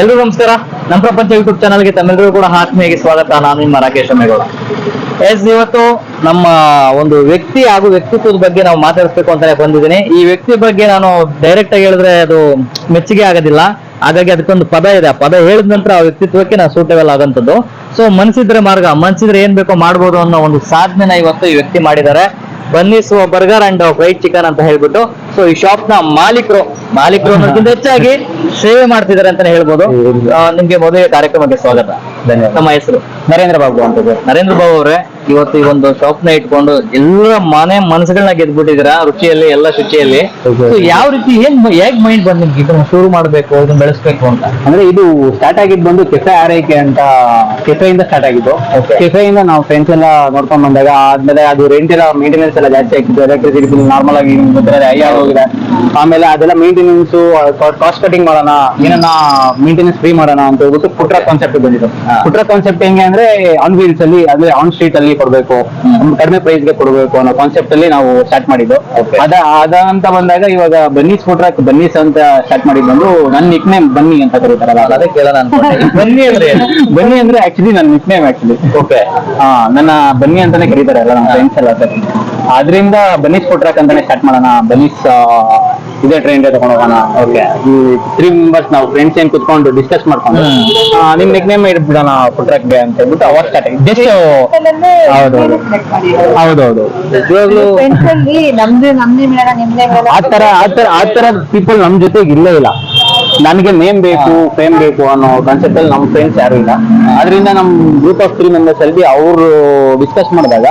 ಎಲ್ರಿಗೂ ನಮಸ್ಕಾರ. ನಮ್ಮ ಪ್ರಪಂಚ ಯೂಟ್ಯೂಬ್ ಚಾನಲ್ಗೆ ತಮ್ಮೆಲ್ಲರೂ ಕೂಡ ಆತ್ಮೀಯಗೆ ಸ್ವಾಗತ. ನಾನು ನಿಮ್ಮ ರಾಕೇಶ್ ಅಮ್ಮೇಗೌಡ. ಎಸ್ ಇವತ್ತು ನಮ್ಮ ಒಂದು ವ್ಯಕ್ತಿ ಹಾಗೂ ವ್ಯಕ್ತಿತ್ವದ ಬಗ್ಗೆ ನಾವು ಮಾತಾಡಿಸ್ಬೇಕು ಅಂತಾನೆ ಬಂದಿದ್ದೀನಿ. ಈ ವ್ಯಕ್ತಿ ಬಗ್ಗೆ ನಾನು ಡೈರೆಕ್ಟ್ ಆಗಿ ಹೇಳಿದ್ರೆ ಅದು ಮೆಚ್ಚುಗೆ ಆಗೋದಿಲ್ಲ. ಹಾಗಾಗಿ ಅದಕ್ಕೊಂದು ಪದ ಇದೆ. ಆ ಪದ ಹೇಳಿದ ನಂತರ ಆ ವ್ಯಕ್ತಿತ್ವಕ್ಕೆ ನಾವು ಸೂಟೇಬಲ್ ಆಗಂಥದ್ದು. ಸೊ ಮನ್ಸಿದ್ರೆ ಮಾರ್ಗ, ಮನ್ಸಿದ್ರೆ ಏನ್ ಬೇಕೋ ಮಾಡ್ಬೋದು ಅನ್ನೋ ಒಂದು ಸಾಧನೆನ ಇವತ್ತು ಈ ವ್ಯಕ್ತಿ ಮಾಡಿದ್ದಾರೆ. ಬನ್ನಿ ಬರ್ಗರ್ ಅಂಡ್ ಫ್ರೈಡ್ ಚಿಕನ್ ಅಂತ ಹೇಳ್ಬಿಟ್ಟು ಸೊ ಈ ಶಾಪ್ನ ಮಾಲೀಕರು ಮಾಲೀಕರು ಅನ್ನೋದಕ್ಕಿಂತ ಹೆಚ್ಚಾಗಿ ಸೇವೆ ಮಾಡ್ತಿದ್ದಾರೆ ಅಂತಾನೆ ಹೇಳ್ಬೋದು. ನಿಮ್ಗೆ ಮೊದಲೇ ಕಾರ್ಯಕ್ರಮಕ್ಕೆ ಸ್ವಾಗತ. ಧನ್ಯವಾದ. ನಮ್ಮ ಹೆಸರು ನರೇಂದ್ರ ಬಾಬು ಅಂತ ನರೇಂದ್ರ ಬಾಬು ಅವರೇ ಇವತ್ತು ಈ ಒಂದು ಶಾಪ್ನ ಇಟ್ಕೊಂಡು ಎಲ್ಲ ಮನೆ ಮನಸ್ಸುಗಳನ್ನ ಗೆದ್ಬಿಟ್ಟಿದ್ದೀರಾ ರುಚಿಯಲ್ಲಿ ಎಲ್ಲ ಶುಚಿಯಲ್ಲಿ. ಯಾವ ರೀತಿ ಏನ್ ಹೇಗ್ ಮೈಂಡ್ ಬಂದ್ ನಿಮ್ಗೆ ಇದನ್ನ ಶುರು ಮಾಡ್ಬೇಕು ಇದನ್ನ ಬೆಳೆಸ್ಬೇಕು ಅಂತ? ಅಂದ್ರೆ ಇದು ಸ್ಟಾರ್ಟ್ ಆಗಿದ್ ಬಂದು ಕೆಫೆ ಆರೈಕೆ ಅಂತ ಕೆಫೆ ಇಂದ ಸ್ಟಾರ್ಟ್ ಆಗಿದ್ದು. ಕೆಫೆ ಇಂದ ನಾವು ಫ್ರೆಂಡ್ಸ್ ಎಲ್ಲ ನೋಡ್ಕೊಂಡ್ ಬಂದಾಗ ಆದ್ಮೇಲೆ ಅದು ರೆಂಟ್ ಎಲ್ಲ ಮೇಂಟೆನೆನ್ಸ್ ಎಲ್ಲ ಜಾಸ್ತಿ ಆಗಿತ್ತು ಎಲೆಕ್ಟ್ರಿಸಿಟಿ ಬಿಲ್ ನಾರ್ಮಲ್ ಆಗಿ ಗೊತ್ತಿರೋದು ಹೋಗಿದೆ ಆಮೇಲೆ ಅದೆಲ್ಲ ಮೇಂಟೆನೆನ್ಸ್ ಕಾಸ್ಟ್ ಕಟಿಂಗ್ ಮಾಡೋಣ ಏನನ್ನ ಮೇಂಟೆನೆನ್ಸ್ ಫ್ರೀ ಮಾಡೋಣ ಅಂತ ಹೇಳ್ಬಿಟ್ಟು ಪುಟ್ರ ಕಾನ್ಸೆಪ್ಟ್ ಬಂದಿದ್ದು. ಹಾ. ಪುಟ್ರ ಕಾನ್ಸೆಪ್ಟ್ ಹೆಂಗೆ ಅಂದ್ರೆ ಆನ್ ವೀಲ್ಸ್ ಅಲ್ಲಿ ಅಂದ್ರೆ ಆನ್ ಸ್ಟ್ರೀಟ್ ಅಲ್ಲಿ ಕೊಡ್ಬೇಕು. ಕಡಿಮೆ ಪ್ರೈಸ್ಗೆ ಕೊಡ್ಬೇಕು ಅನ್ನೋ ಕಾನ್ಸೆಪ್ಟ್ ಅಲ್ಲಿ ನಾವು ಸ್ಟಾರ್ಟ್ ಮಾಡಿದ್ದು. ಅದ ಅದ ಅಂತ ಬಂದಾಗ ಇವಾಗ ಬನ್ನಿ ಫುಟ್ರ ಬನ್ನೀಸ್ ಅಂತ ಸ್ಟಾರ್ಟ್ ಮಾಡಿದ್ ಬಂದು ನನ್ನ ನಿಕ್ ನೇಮ್ ಬನ್ನಿ ಅಂತ ಕರೀತಾರಲ್ಲ ಅದೇ ಕೇಳೋಣ ಬನ್ನಿ ಅಂದ್ರೆ ಬನ್ನಿ ಅಂದ್ರೆ ಆಕ್ಚುಲಿ ನನ್ನ ನಿಕ್ ನೇಮ್ ಆಕ್ಚುಲಿ ಓಕೆ ಹಾ ನನ್ನ ಬನ್ನಿ ಅಂತಾನೆ ಕರೀತಾರೆ ಎಲ್ಲ ನಮ್ಮ ಫ್ರೆಂಡ್ಸ್ ಎಲ್ಲ ಅದರಿಂದ ಬನ್ನಿಸ್ ಫುಟ್ರಾಕ್ ಅಂತಾನೆ ಸ್ಟಾರ್ಟ್ ಮಾಡೋಣ ಬನ್ನೀಸ್ ಇದೇ ಟ್ರೈನ್ ತಗೊಂಡು ಹೋಗೋಣ. ಓಕೆ ಈ ತ್ರೀ ಮೆಂಬರ್ಸ್ ನಾವು ಫ್ರೆಂಡ್ಸ್ ಏನ್ ಕುತ್ಕೊಂಡು ಡಿಸ್ಕಸ್ ಮಾಡ್ಕೊಂಡು. ಆ, ನಿಮ್ ನಿಕ್ ನೇಮ್ ಇಟ್ಬಿಡೋಣ ಫುಟ್ರಾಕ್ ಡೇ ಅಂತ ಹೇಳ್ಬಿಟ್ಟು ಅವರ್ ಸ್ಟಾರ್ಟ್ ಜಸ್ಟ್ ಹೌದೌದು ಹೌದೌದು. ನಿಜವಾಗ್ಲೂ ಫ್ರೆಂಡ್ಸ್ ಅಲ್ಲಿ ನಮ್ದು ನಮ್ದೇ ಮೇಳ ನಿಮ್ದೇ ಮೇಳ ಆ ತರ ಆ ತರ ಆ ತರ ಪೀಪಲ್ ನಮ್ ಜೊತೆಗೆ ಇಲ್ಲೇ ಇಲ್ಲ. ನನಗೆ ನೇಮ್ ಬೇಕು ಫೇಮ್ ಬೇಕು ಅನ್ನೋ ಕಾನ್ಸೆಪ್ಟ್ ಅಲ್ಲಿ ನಮ್ ಫ್ರೆಂಡ್ಸ್ ಯಾರು ಇಲ್ಲ. ಅದರಿಂದ ನಮ್ ಗ್ರೂಪ್ ಆಫ್ ತ್ರೀ ಮೆಂಬರ್ಸ್ ಅಲ್ಲಿ ಅವರು ಡಿಸ್ಕಸ್ ಮಾಡಿದಾಗ.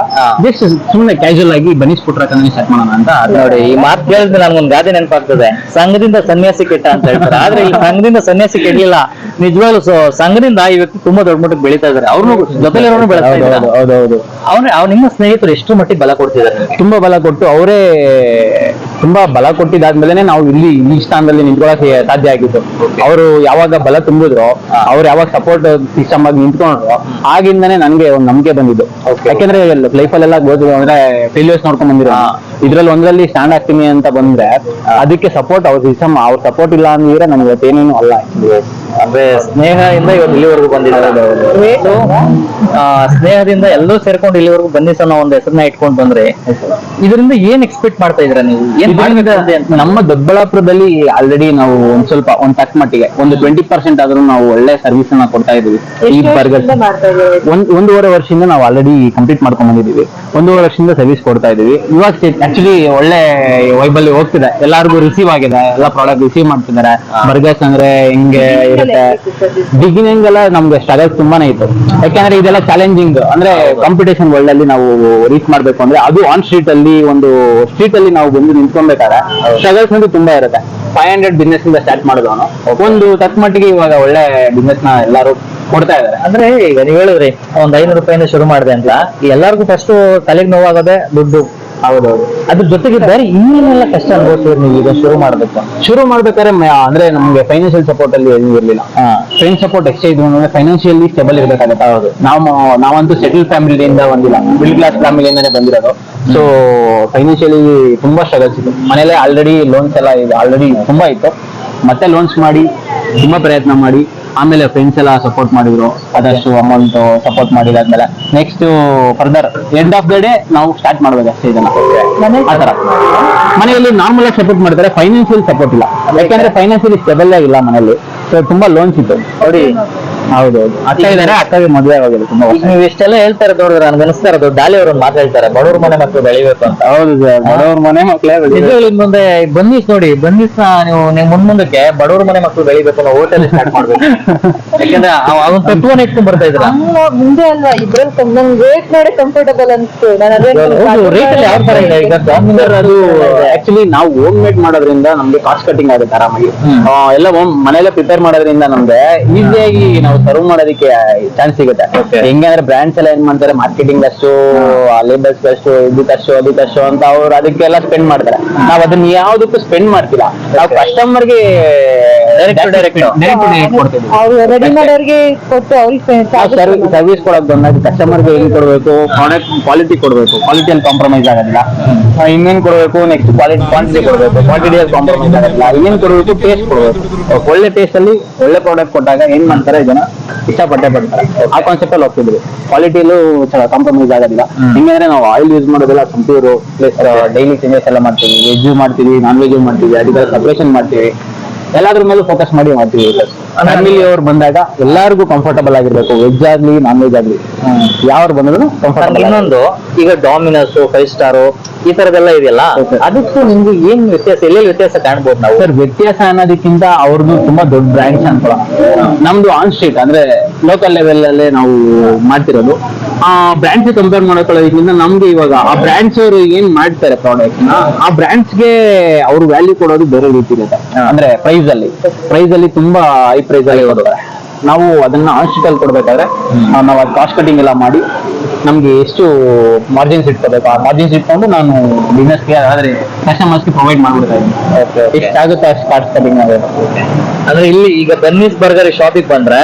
ಜಸ್ಟ್ ಸುಮ್ಮನೆ ಕ್ಯಾಶುವಲ್ ಆಗಿ ಬನಿಸ್ಬಿಟ್ರ ಪುಟ್ರಕನ್ನ ಸ್ಟಾರ್ಟ್ ಮಾಡೋಣ ಅಂತ ನೋಡಿ ಈ ಮಾತು ಕೇಳಿದ್ರೆ ನನ್ಗೊಂದು ಗಾದೆ ನೆನಪಾಗ್ತದೆ. ಸಂಘದಿಂದ ಸನ್ಯಾಸಿ ಕೆಟ್ಟ ಅಂತ ಹೇಳ್ತಾರೆ. ಆದ್ರೆ ಈ ಸಂಘದಿಂದ ಸನ್ಯಾಸಿ ಕೆಡ್ಲಿಲ್ಲ ನಿಜವಾಗ್ಲೂ ಸಂಘದಿಂದ ಈ ವ್ಯಕ್ತಿ ತುಂಬಾ ದೊಡ್ಡ ಮಟ್ಟಕ್ಕೆ ಬೆಳೀತಾ ಇದಾರೆ ಅವ್ರನ್ನು ಜೊತೆಲಿರೋನು ಬೆಳೆಸ್ತಾ ಇದ್ದಾರೆ? ಹೌದು ಹೌದು. ಅವ್ರ ಅವ್ರ ನಿಮ್ಮ ಸ್ನೇಹಿತರು ಎಷ್ಟು ಮಟ್ಟಿಗೆ ಬಲ ಕೊಡ್ತಿದ್ದಾರೆ? ತುಂಬಾ ಬಲ ಕೊಟ್ಟು ಅವರೇ ತುಂಬಾ ಬಲ ಕೊಟ್ಟಿದ್ದಾದ್ಮೇಲೆ ನಾವು ಇಲ್ಲಿ ಈ ಸ್ಥಾನದಲ್ಲಿ ನಿಂತ್ಕೊಳಕ್ ಸಾಧ್ಯ ಆಗಿತ್ತು. ಅವರು ಯಾವಾಗ ಬಲ ತುಂಬಿದ್ರು ಅವ್ರು ಯಾವಾಗ ಸಪೋರ್ಟ್ ಸಿಸ್ಟಮ್ ಆಗಿ ನಿಂತ್ಕೊಂಡ್ರು ಆಗಿಂದಾನೆ ನನ್ಗೆ ಒಂದು ನಂಬಿಕೆ ಬಂದಿದ್ದು. ಯಾಕೆಂದ್ರೆ ಲೈಫ್ ಅಲ್ಲೆಲ್ಲ ಹೋದ್ರು ಅಂದ್ರೆ ಫೇಲ್ಯೂರ್ಸ್ ನೋಡ್ಕೊಂಡ್ ಬಂದಿರೋ ಇದ್ರಲ್ಲಿ ಒಂದ್ರಲ್ಲಿ ಸ್ಟ್ಯಾಂಡ್ ಆಗ್ತೀನಿ ಅಂತ ಬಂದ್ರೆ ಅದಕ್ಕೆ ಸಪೋರ್ಟ್ ಅವ್ರ ಸಿಸ್ಟಮ್ ಅವ್ರ ಸಪೋರ್ಟ್ ಇಲ್ಲ ಅಂದ್ರೆ ನನ್ಗೆ ಏನೇನು ಅಲ್ಲ. ಅಂದ್ರೆ ಸ್ನೇಹದಿಂದ ಇವತ್ತು ಇಲ್ಲಿವರೆಗೂ ಬಂದಿದ್ದಾರೆ. ಆ, ಸ್ನೇಹದಿಂದ ಎಲ್ಲೂ ಸೇರ್ಕೊಂಡು ಇಲ್ಲಿವರೆಗೂ ಬನ್ನಿ ಸಹ ಒಂದು ಹೆಸರನ್ನ ಇಟ್ಕೊಂಡು ಬಂದ್ರೆ. ಇದರಿಂದ ಏನ್ ಎಕ್ಸ್ಪೆಕ್ಟ್ ಮಾಡ್ತಾ ಇದ್ರ ನೀವು? ಏನ್ ನಮ್ಮ ದೊಡ್ಡಬಳ್ಳಾಪುರದಲ್ಲಿ ಆಲ್ರೆಡಿ ನಾವು ಒಂದ್ ಸ್ವಲ್ಪ ಒಂದ್ ತಕ್ಕ ಮಟ್ಟಿಗೆ ಒಂದು ಟ್ವೆಂಟಿ ಪರ್ಸೆಂಟ್ ಆದ್ರೂ ನಾವು ಒಳ್ಳೆ ಸರ್ವಿಸ್ ಅನ್ನ ಕೊಡ್ತಾ ಇದೀವಿ ಈ ಬರ್ಗರ್? ಒಂದ್ ಒಂದೂವರೆ ವರ್ಷದಿಂದ ನಾವು ಆಲ್ರೆಡಿ ಕಂಪ್ಲೀಟ್ ಮಾಡ್ಕೊಂಡ್ ಬಂದಿದೀವಿ ಒಂದೂವರೆ ವರ್ಷದಿಂದ ಸರ್ವಿಸ್ ಕೊಡ್ತಾ ಇದೀವಿ ಇವಾಗ ಆಕ್ಚುಲಿ ಒಳ್ಳೆ ವೈಬಲ್ಲಿ ಹೋಗ್ತಿದೆ. ಎಲ್ಲಾರ್ಗು ರಿಸೀವ್ ಆಗಿದೆ. ಎಲ್ಲ ಪ್ರಾಡಕ್ಟ್ ರಿಸೀವ್ ಮಾಡ್ತಿದ್ದಾರೆ. ಬರ್ಗರ್ಸ್ ಅಂದ್ರೆ ಹಿಂಗೆ ಇರುತ್ತೆ. ಬಿಗಿನಿಂಗ್ ಎಲ್ಲ ನಮ್ಗೆ ಸ್ಟ್ರಗಲ್ ತುಂಬಾನೇ ಇತ್ತು. ಯಾಕಂದ್ರೆ ಇದೆಲ್ಲ ಚಾಲೆಂಜಿಂಗ್ ಅಂದ್ರೆ ಕಾಂಪಿಟೇಷನ್ ವರ್ಲ್ಡ್ ಅಲ್ಲಿ ನಾವು ರೀಚ್ ಮಾಡ್ಬೇಕು ಅಂದ್ರೆ ಅದು ಆನ್ ಸ್ಟ್ರೀಟ್ ಅಲ್ಲಿ ಒಂದು ಸ್ಟ್ರೀಟ್ ಅಲ್ಲಿ ನಾವು ಬಂದು ನಿಂತ್ಕೊಬೇಕಾದ್ರೆ ಸ್ಟ್ರಗಲ್ಸ್ ಅಂತೂ ತುಂಬಾ ಇರುತ್ತೆ. ಫೈವ್ ಹಂಡ್ರೆಡ್ ಬಿಸ್ನೆಸ್ ಇಂದ ಸ್ಟಾರ್ಟ್ ಮಾಡಿದವನು. ಒಂದು ತಕ್ಕ ಮಟ್ಟಿಗೆ ಇವಾಗ ಒಳ್ಳೆ ಬಿಸ್ನೆಸ್ನ ಎಲ್ಲರೂ ಕೊಡ್ತಾ ಇದಾರೆ ಅಂದ್ರೆ ಈಗ ನೀವು ಹೇಳಿದ್ರಿ, ಒಂದ್ ಐನೂರು ರೂಪಾಯಿಂದ ಶುರು ಮಾಡಿದೆ ಅಂತ. ಎಲ್ಲರಿಗೂ ಫಸ್ಟ್ ತಲೆಗೆ ನೋವಾಗೋದೇ ದುಡ್ಡು. ಹೌದೌದು. ಅದ್ರ ಜೊತೆಗೆ ಬೇರೆ ಇನ್ನೇನೆಲ್ಲ ಕಷ್ಟ ಅನ್ಬೋತೀರಿ ನೀವು ಈಗ ಶುರು ಮಾಡ್ಬೇಕು? ಶುರು ಮಾಡ್ಬೇಕಾದ್ರೆ ಮ- ಅಂದ್ರೆ ನಮ್ಗೆ ಫೈನಾನ್ಷಿಯಲ್ ಸಪೋರ್ಟ್ ಅಲ್ಲಿ ಏನೂ ಇರ್ಲಿಲ್ಲ. ಫ್ರೆಂಡ್ ಸಪೋರ್ಟ್ ಎಷ್ಟೇ ಇದ್ರು ಅಂದ್ರೆ ಫೈನಾನ್ಷಿಯಲಿ ಸ್ಟೇಬಲ್ ಇರಬೇಕಾಗುತ್ತೆ. ಹೌದು. ನಾವು ನಾವಂತೂ ಸೆಟಲ್ ಫ್ಯಾಮಿಲಿಯಿಂದ ಬಂದಿಲ್ಲ. ಮಿಡಲ್ ಕ್ಲಾಸ್ ಫ್ಯಾಮಿಲಿಯಿಂದಾನೇ ಬಂದಿರೋದು. ಸೊ ಫೈನಾನ್ಷಿಯಲಿ ತುಂಬಾ ಸ್ಟ್ರಗಲ್ಸ್ ಇತ್ತು. ಮನೇಲೆ ಆಲ್ರೆಡಿ ಲೋನ್ಸ್ ಎಲ್ಲ ಇದೆ ಆಲ್ರೆಡಿ ತುಂಬಾ ಇತ್ತು. ಮತ್ತೆ ಲೋನ್ಸ್ ಮಾಡಿ ತುಂಬಾ ಪ್ರಯತ್ನ ಮಾಡಿ ಆಮೇಲೆ ಫ್ರೆಂಡ್ಸ್ ಎಲ್ಲ ಸಪೋರ್ಟ್ ಮಾಡಿದ್ರು ಅದಷ್ಟು amount support ಮಾಡಿದಾದ್ಮೇಲೆ. Next further end of the day ನಾವು ಸ್ಟಾರ್ಟ್ ಮಾಡ್ಬೇಕು ಅಷ್ಟೇ ಇದನ್ನ. ಆತರ ಆ ತರ ಮನೆಯಲ್ಲಿ ನಾರ್ಮಲ್ ಆಗಿ ಸಪೋರ್ಟ್ ಮಾಡ್ತಾರೆ ಫೈನಾನ್ಸಿಯಲ್ ಸಪೋರ್ಟ್ ಇಲ್ಲ. ಯಾಕಂದ್ರೆ ಫೈನಾನ್ಷಿಯಲಿ ಸ್ಟೆಬಲ್ ಆಗಿಲ್ಲ ಮನೆಯಲ್ಲಿ. ಸೊ ತುಂಬಾ ಲೋನ್ಸ್ ಇತ್ತು. ನೋಡಿ ಹೌದೌದು. ಅಕ್ಕ ಇದಾರೆ? ಅಕ್ಕಗೆ ಮದುವೆ ಆಗಿದೆ ತುಂಬಾ ಈಗ ನೀವು ಇಷ್ಟೆಲ್ಲ ಹೇಳ್ತಾರೆ ನೋಡಿದ್ರೆ ನನ್ಗೆ ಅನಿಸ್ತಾ ಇರೋದು ಡಾಲಿ ಅವ್ರನ್ನ ಮಾತಾಡ್ತಾರೆ ಬಡವ್ರ ಮನೆ ಮಕ್ಕಳು ಬೆಳಿಬೇಕು ಅಂತ. ಹೌದು ಸರ್ ಬಡವ್ರ ಮನೆ ಮಕ್ಕಳೇ ನಿಜವಾಗ್ಲೂ ಇನ್ ಮುಂದೆ ಬಂದಿಸ್ ನೋಡಿ ಬಂದಿಸ್ ನೀವು ನಿಮ್ ಮುಂದ್ ಮುಂದಕ್ಕೆ ಬಡವ್ರ ಮನೆ ಮಕ್ಕಳು ಬೆಳಿಬೇಕು ಹೋಟೆಲ್ ಸ್ಟಾರ್ಟ್ ಮಾಡ್ಬೇಕು. ಯಾಕಂದ್ರೆ ಅವನ್ ತತ್ವನ ಇಟ್ಕೊಂಡ್ ಬರ್ತಾ ಇದ್ರ. ಅಮ್ಮ ಮುಂದೆ ಅಲ್ವಾ ಇದ್ರಲ್ಲಿ ನಂಗೆ ರೇಟ್ ನೋಡಿ ಕಂಫರ್ಟಬಲ್ ಅನ್ಸ್ತು. ನಾನು ಅದೇ ರೇಟ್ ಅಲ್ಲಿ ಯಾವ ತರ ಇದೆ? ಈಗ ಸರ್ ಅದು ಆಕ್ಚುಲಿ ನಾವು ಹೋಮ್ ಮೇಡ್ ಮಾಡೋದ್ರಿಂದ ನಮ್ಗೆ ಕಾಸ್ಟ್ ಕಟಿಂಗ್ ಆಗುತ್ತೆ ಆರಾಮಾಗಿ. ಹ್ಮ್. ಆ, ಎಲ್ಲ ಹೋಮ್ ಮನೆಯಲ್ಲೇ ಪ್ರಿಪೇರ್ ಮಾಡೋದ್ರಿಂದ ನಮ್ಗೆ ಈಸಿಯಾಗಿ ನಾವು ಸರ್ವ್ ಮಾಡೋದಕ್ಕೆ ಚಾನ್ಸ್ ಸಿಗುತ್ತೆ. ಹೆಂಗೆ ಅಂದ್ರೆ ಬ್ರ್ಯಾಂಡ್ಸ್ ಎಲ್ಲ ಏನ್ ಮಾಡ್ತಾರೆ? ಮಾರ್ಕೆಟಿಂಗ್ ಅಷ್ಟು ಲೇಬರ್ಸ್ ಅಷ್ಟು ಇದಕ್ಕಷ್ಟು ಅದಕ್ಕಷ್ಟು ಅಂತ ಅವ್ರು ಅದಕ್ಕೆಲ್ಲ ಸ್ಪೆಂಡ್ ಮಾಡ್ತಾರೆ. ನಾವ್ ಅದನ್ನ ಯಾವ್ದಕ್ಕೂ ಸ್ಪೆಂಡ್ ಮಾಡ್ತಿಲ್ಲ. ನಾವು ಕಸ್ಟಮರ್ಗೆ ಡೈರೆಕ್ಟ್ ಡೈರೆಕ್ಟ್ ಡೈರೆಕ್ಟ್ ಕೊಡ್ತೀವಿ. ಅವ್ರು ರೆಡಿ ಮಾಡೋರ್ಗೆ ಕೊಟ್ಟು ಅವ್ರಿಗೆ ಸರ್ವಿಸ್ ಕೊಡಕ್ ಬಂದಾಗ ಕಸ್ಟಮರ್ಗೆ ಏನ್ ಕೊಡ್ಬೇಕು ಪ್ರಾಡಕ್ಟ್ ಕ್ವಾಲಿಟಿ ಕೊಡ್ಬೇಕು ಕ್ವಾಲಿಟಿಯಲ್ಲಿ ಕಾಂಪ್ರಮೈಸ್ ಆಗೋದಿಲ್ಲ. ಇನ್ನೇನ್ ಕೊಡ್ಬೇಕು ನೆಕ್ಸ್ಟ್ ಕ್ವಾಲಿಟಿ ಕ್ವಾಂಟಿಟಿ ಕೊಡ್ಬೇಕು ಕ್ವಾಂಟಿಟಿಯಲ್ಲಿ ಕಾಂಪ್ರಮೈಸ್ ಆಗೋದಿಲ್ಲ. ಇನ್ನೇನ್ ಕೊಡ್ಬೇಕು ಟೇಸ್ಟ್ ಕೊಡ್ಬೇಕು. ಒಳ್ಳೆ ಟೇಸ್ಟ್ ಅಲ್ಲಿ ಒಳ್ಳೆ ಪ್ರಾಡಕ್ಟ್ ಕೊಟ್ಟಾಗ ಏನ್ ಮಾಡ್ತಾರೆ ಜನ? ಇಷ್ಟಪಟ್ಟೆ ಪಡ್ತಾರೆ ಆ ಕಾನ್ಸೆಪ್ಟ್ ಅಲ್ಲಿ ಹೋಗ್ತಿದ್ವಿ. ಕ್ವಾಲಿಟಿಲೂ ಕಾಂಪ್ರಮೈಸ್ ಆಗೋದಿಲ್ಲ. ಹಿಂಗಂದ್ರೆ ನಾವು ಆಯಿಲ್ ಯೂಸ್ ಮಾಡೋದಿಲ್ಲ ಕಂಪ್ಯೂಟರ್ ಪ್ಲಸ್ ಡೈಲಿ ಚೇಂಜಸ್ ಎಲ್ಲ ಮಾಡ್ತೀವಿ ವೆಜ್ ಮಾಡ್ತೀವಿ ನಾನ್ ವೆಜ್ ಮಾಡ್ತೀವಿ ಅದಕ್ಕೆ ಸಪ್ರೇಷನ್ ಮಾಡ್ತೀವಿ. ಎಲ್ಲಾದ್ರ ಮೇಲೂ ಫೋಕಸ್ ಮಾಡಿ ಮಾಡ್ತೀವಿ. ಫ್ಯಾಮಿಲಿ ಅವ್ರು ಬಂದಾಗ ಎಲ್ಲಾರ್ಗು ಕಂಫರ್ಟಬಲ್ ಆಗಿರ್ಬೇಕು. ವೆಜ್ ಆಗ್ಲಿ ನಾನ್ ವೆಜ್ ಆಗ್ಲಿ ಯಾವ್ರು ಬಂದ್ರು ಕಂಫರ್ಟಬಲ್ ಇನ್ನೊಂದು ಈಗ ಡಾಮಿನಸ್ ಫೈವ್ ಸ್ಟಾರ್ ಈ ತರದೆಲ್ಲ ಇದೆಯಲ್ಲ. ಅದಕ್ಕೂ ನಿಮ್ಗೆ ಏನ್ ವ್ಯತ್ಯಾಸ ಎಲ್ಲೆಲ್ಲಿ ವ್ಯತ್ಯಾಸ ಕಾಣ್ಬೋದು ನಾವು? ಸರ್ ವ್ಯತ್ಯಾಸ ಅನ್ನೋದಕ್ಕಿಂತ ಅವ್ರದ್ದು ತುಂಬಾ ದೊಡ್ಡ ಬ್ರ್ಯಾಂಡ್ಸ್ ಅನ್ಕೊಳ್ಳ ನಮ್ದು ಆನ್ ಸ್ಟ್ರೀಟ್ ಅಂದ್ರೆ ಲೋಕಲ್ ಲೆವೆಲ್ ಅಲ್ಲೇ ನಾವು ಮಾಡ್ತಿರೋದು. ಆ ಬ್ರ್ಯಾಂಡ್ಸ್ ಕಂಪೇರ್ ಮಾಡ್ಕೊಳ್ಳೋದ್ರಿಂದ ನಮ್ಗೆ ಇವಾಗ ಆ ಬ್ರಾಂಚ್ ಅವರು ಏನ್ ಮಾಡ್ತಾರೆ ಪ್ರಾಡಕ್ಟ್ನ ಆ ಬ್ರಾಂಚ್ಗೆ ಅವ್ರು ವ್ಯಾಲ್ಯೂ ಕೊಡೋದು ಬೇರೆ ರೀತಿ ಇರುತ್ತೆ. ಅಂದ್ರೆ ಪ್ರೈಸ್ ಅಲ್ಲಿ. ಪ್ರೈಸ್ ಅಲ್ಲಿ ತುಂಬಾ ಹೈ ಪ್ರೈಸ್ ಅಲ್ಲಿ ಕೊಡ್ತಾರೆ. ನಾವು ಅದನ್ನ ಹಾಸ್ಪಿಟಲ್ ಕೊಡ್ಬೇಕಾದ್ರೆ ನಾವು ಅದು ಕಾಸ್ಟ್ ಕಟಿಂಗ್ ಎಲ್ಲ ಮಾಡಿ ನಮ್ಗೆ ಎಷ್ಟು ಮಾರ್ಜಿನ್ಸ್ ಇಟ್ಕೋಬೇಕು ಆ ಮಾರ್ಜಿನ್ಸ್ ಇಟ್ಕೊಂಡು ನಾನು ಬಿಸ್ನೆಸ್ಗೆ ಆದರೆ ಕಸ್ಟಮರ್ಸ್ಗೆ ಪ್ರೊವೈಡ್ ಮಾಡ್ಬಿಡ್ತಾ ಇದ್ದೀನಿ. ಎಷ್ಟಾಗುತ್ತೆ ಅಷ್ಟು ಕಾಸ್ಟ್ ಕಟಿಂಗ್ ಆಗುತ್ತೆ ಅಂದ್ರೆ ಇಲ್ಲಿ ಈಗ ಬನ್ನಿಸ್ ಬರ್ಗರ್ ಶಾಪಿಗೆ ಬಂದ್ರೆ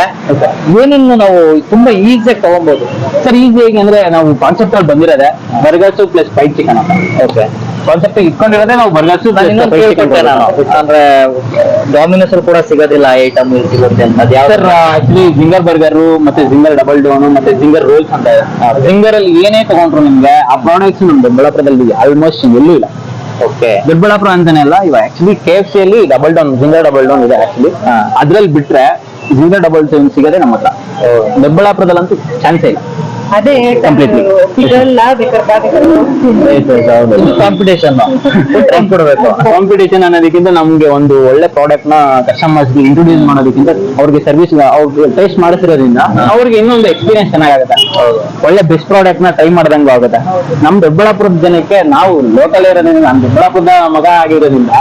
ಏನೇನು ನಾವು ತುಂಬಾ ಈಸಿಯಾಗಿ ತಗೊಬಹುದು ಸರ್ ಈಸಿಯಾಗಿ ಅಂದ್ರೆ ನಾವು ಕಾನ್ಸೆಪ್ಟ್ ಅಲ್ಲಿ ಬಂದಿರೋದೆ ಬರ್ಗರ್ಸ್ ಪ್ಲಸ್ ಫ್ರೈಡ್ ಚಿಕನ್ ಅಂತ. ಓಕೆ ಕಾನ್ಸೆಪ್ಟ್ ಇಟ್ಕೊಂಡಿರೋದೇ ನಾವು ಬರ್ಗರ್ಸ್ ನಾನು ಇನ್ನೊಂದು ಕೇಳ್ಕೊಂಡೆ ನಾನು. ಅಂದ್ರೆ ಡಾಮಿನೋಸ್ ಕೂಡ ಸಿಗೋದಿಲ್ಲ ಐಟಮ್ ಸಿಗುತ್ತೆ ಅಂತ. ಅದ್ ಯಾವ ಸರ್ ಆಕ್ಚುಲಿ ಜಿಂಗರ್ ಬರ್ಗರ್ ಮತ್ತೆ ಜಿಂಗರ್ ಡಬಲ್ ಡೋನ್ ಮತ್ತೆ ಜಿಂಗರ್ ರೋಲ್ಸ್ ಅಂತ ಇದೆ ಜಿಂಗರ್ ಅಲ್ಲಿ ಏನೇ ತಗೊಂಡ್ರು ನಿಮ್ಗೆ ಆ ಪ್ರಾಡಕ್ಟ್ಸ್ ನಮ್ ದೊಡ್ಡಬಳ್ಳಾಪುರದಲ್ಲಿ ಆಲ್ಮೋಸ್ಟ್ ಎಲ್ಲೂ ಇಲ್ಲ. ಓಕೆ ದೊಡ್ಡಬಳ್ಳಾಪುರ ಅಂತಾನೆ ಅಲ್ಲ ಇವಾಗ ಆಕ್ಚುಲಿ ಕೆ ಎಫ್ ಸಿ ಅಲ್ಲಿ double down zinger double down ಇದೆ ಆಕ್ಚುಲಿ ಅದ್ರಲ್ಲಿ ಬಿಟ್ರೆ ಜಿಂಗರ್ ಡಬಲ್ ಡೌನ್ ಸಿಗೋದೇ ನಮ್ಮ ಹತ್ರ. ದೊಡ್ಡಬಳ್ಳಾಪುರದಲ್ಲಂತೂ ಚಾನ್ಸೇ ಇಲ್ಲ. ಅದೇ Completely. ಸಿಗಲ್ಲ ಬೇಕಾದ್ರೆ ಕಾಂಪಿಟೇಷನ್ ಕೊಡ್ಬೇಕು. ಕಾಂಪಿಟೇಷನ್ ಅನ್ನೋದಕ್ಕಿಂತ ನಮ್ಗೆ ಒಂದು ಒಳ್ಳೆ ಪ್ರಾಡಕ್ಟ್ನ ಕಸ್ಟಮರ್ಸ್ ಇಂಟ್ರೊಡ್ಯೂಸ್ ಮಾಡೋದಕ್ಕಿಂತ ಅವ್ರಿಗೆ ಸರ್ವಿಸ್ ಅವ್ರಿಗೆ ಟೇಸ್ಟ್ ಮಾಡಿಸಿರೋದ್ರಿಂದ ಅವ್ರಿಗೆ ಇನ್ನೊಂದು ಎಕ್ಸ್ಪೀರಿಯನ್ಸ್ ಚೆನ್ನಾಗುತ್ತೆ ಹೌದು. ಒಳ್ಳೆ ಬೆಸ್ಟ್ ಪ್ರಾಡಕ್ಟ್ನ ಟ್ರೈ ಮಾಡ್ದಂಗೂ ಆಗುತ್ತೆ. ನಮ್ ದೊಡ್ಡಬಳ್ಳಾಪುರದ ಜನಕ್ಕೆ ನಾವು ಲೋಕಲ್ ಇರೋದ್ರಿಂದ ನಮ್ ದೊಡ್ಡಬಳ್ಳಾಪುರದ ಮಗ ಆಗಿರೋದ್ರಿಂದ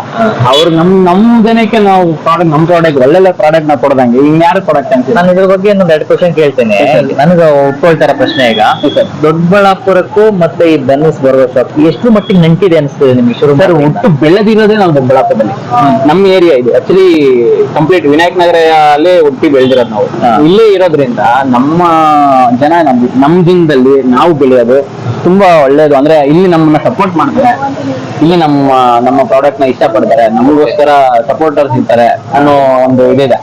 ಅವ್ರು ನಮ್ ನಮ್ ಜನಕ್ಕೆ ನಾವು ಪ್ರಾಡಕ್ಟ್ ನಮ್ ಪ್ರಾಡಕ್ಟ್ ಒಳ್ಳೆ ಪ್ರಾಡಕ್ಟ್ನ ಕೊಡದಂಗೆ ಇನ್ಯಾರು ಪ್ರಾಡಕ್ಟ್ ಅಂತ ನಾನು ಇದ್ರ ಬಗ್ಗೆ ಇನ್ನೊಂದು ಎರಡು ಕ್ವಶನ್ ಕೇಳ್ತೇನೆ. ನನಗೆ ಒಪ್ಕೊಳ್ತಾರ ಪ್ರಶ್ನೆ. ಈಗ ದೊಡ್ಡಬಳ್ಳಾಪುರಕ್ಕೂ ಮತ್ತೆ ಈ ಬನ್ನಿಸ್ ಬರ್ಗರ್ ಶಾಪ್ ಎಷ್ಟು ಮಟ್ಟಿಗೆ ನಂಟಿದೆ ಅನಿಸ್ತದೆ ನಿಮ್ಗೆ ಶುರು ಸರ್ ಒಟ್ಟು ಬೆಳೆದಿರೋದೇ ನಾವು ದೊಡ್ಡಬಳ್ಳಾಪುರದಲ್ಲಿ ನಮ್ಮ ಏರಿಯಾ ಇದು. ಆಕ್ಚುಲಿ ಕಂಪ್ಲೀಟ್ ವಿನಾಯಕ್ ನಗರ ಅಲ್ಲೇ ಹುಟ್ಟಿ ಬೆಳೆದಿರೋದು ನಾವು. ಇಲ್ಲೇ ಇರೋದ್ರಿಂದ ನಮ್ಮ ಜನ ನಮ್ ನಮ್ ದಿನದಲ್ಲಿ ನಾವು ಬೆಳೆಯೋದು ತುಂಬಾ ಒಳ್ಳೇದು. ಅಂದ್ರೆ ಇಲ್ಲಿ ನಮ್ಮನ್ನ ಸಪೋರ್ಟ್ ಮಾಡ್ತಾರೆ. ಇಲ್ಲಿ ನಮ್ಮ ನಮ್ಮ ಪ್ರಾಡಕ್ಟ್ನ ಇಷ್ಟಪಡ್ತಾರೆ. ನಮಗೋಸ್ಕರ ಸಪೋರ್ಟರ್ಸ್ ಇರ್ತಾರೆ ಅನ್ನೋ ಒಂದು ಇದಿದೆ.